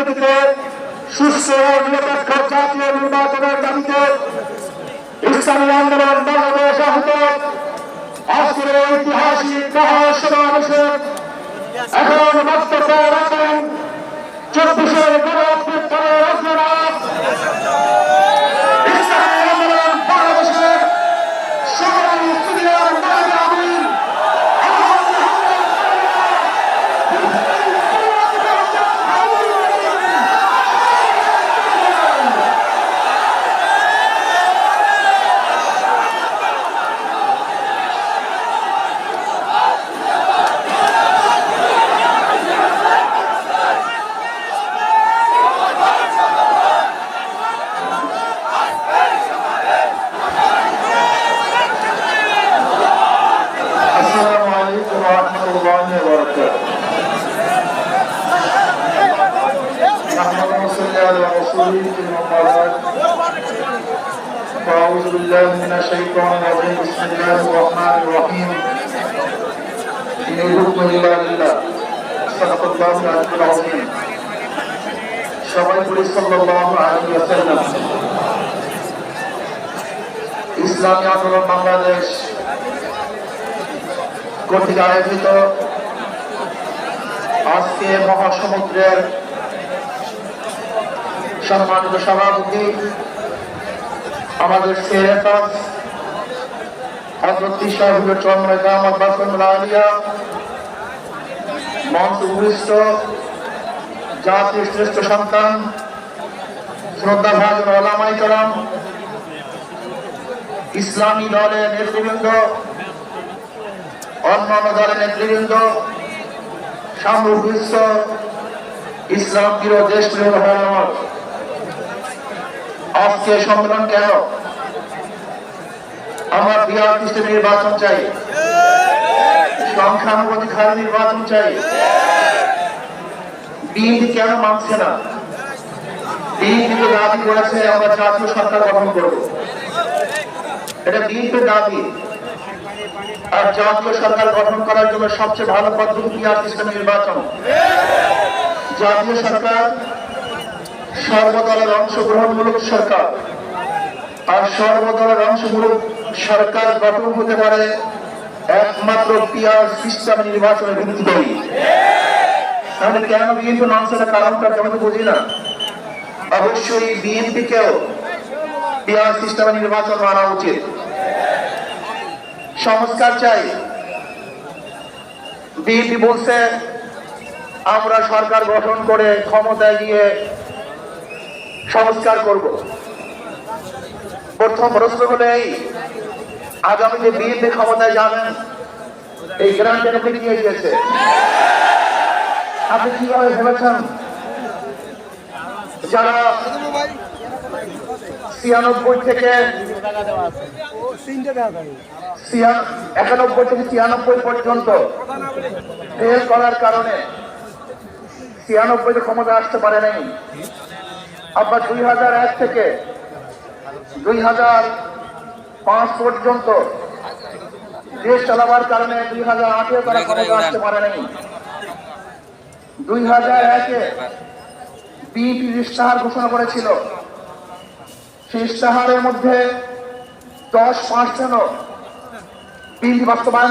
পদ্ধতিতে সুস্থ নিরপেক্ষ জাতীয় নির্বাচনের দাবিতে ইসলামী আন্দোলন বাংলাদেশ আহত। এই ঐতিহাসিক মহা এখন বক্তব্য صل على رسوله المبارك وأعوذ بالله من الشيطان الرجيم بسم الله الرحمن الرحيم إن الحكم إلا لله صدق الله العلي العظيم সবাই বলি সাল্লাল্লাহু আলাইহি ওয়াসাল্লাম ইসলামী আন্দোলন বাংলাদেশ কর্তৃক আয়োজিত আজকে মহাসমুদ্রের সম্মানিত সভাপতি, আমাদের শ্রেষ্ঠ সন্তান, শ্রদ্ধা ইসলামী দলের নেতৃবৃন্দ, অন্যান্য দলের নেতৃবৃন্দ সামরিক বিশ্ব ইসলাম প্রিয় দেশ প্রিয় আজকে সম্মেলন কেন? আমার বিহার সিস্টেম নির্বাচন চাই। সংখ্যানুপাতিক নির্বাচন চাই। বিএনপি কেন মানছে না? বিএনপি দাবি করেছে, আমরা জাতীয় সরকার গঠন করব। এটা বিএনপির দাবি। আর জাতীয় সরকার গঠন করার জন্য সবচেয়ে ভালো পদ্ধতি সিস্টেম নির্বাচন? জাতীয় সরকার সর্বদলের অংশগ্রহণমূলক সরকার। আর সর্বদলের অংশমূলক সরকার গঠন হতে পারে একমাত্র পিআর সিস্টেম নির্বাচনের ভিত্তিতেই তাহলে কেন বিএনপি মানুষের কারণটা কেমন বুঝি না? অবশ্যই বিএনপি কেও পিআর সিস্টেমে নির্বাচন মানা উচিত। সংস্কার চাই। বিএনপি বলছে, আমরা সরকার গঠন করে ক্ষমতায় গিয়ে সংস্কার করব। প্রথম প্রশ্ন হলো এই। আগামী যে বিএনপি ক্ষমতায় যাবেন, এই গ্রান্ট আপনি নিয়ে গিয়েছে আপনি কীভাবে ভেবেছেন? যারা ছিয়ানব্বই থেকে একানব্বই থেকে ছিয়ানব্বই পর্যন্ত ফেল করার কারণে ছিয়ানব্বইতে ক্ষমতা আসতে পারে নাই আবার দুই হাজার এক থেকে দুই হাজার পাঁচ পর্যন্ত দেশ চালাবার কারণে দুই হাজার আটে তারা ক্ষমতা আসতে পারে নাই। দুই হাজার একে বিএনপি ইস্তাহার ঘোষণা করেছিল সেই ইস্তাহারের মধ্যে দশ পাঁচ জন বিল বাস্তবায়ন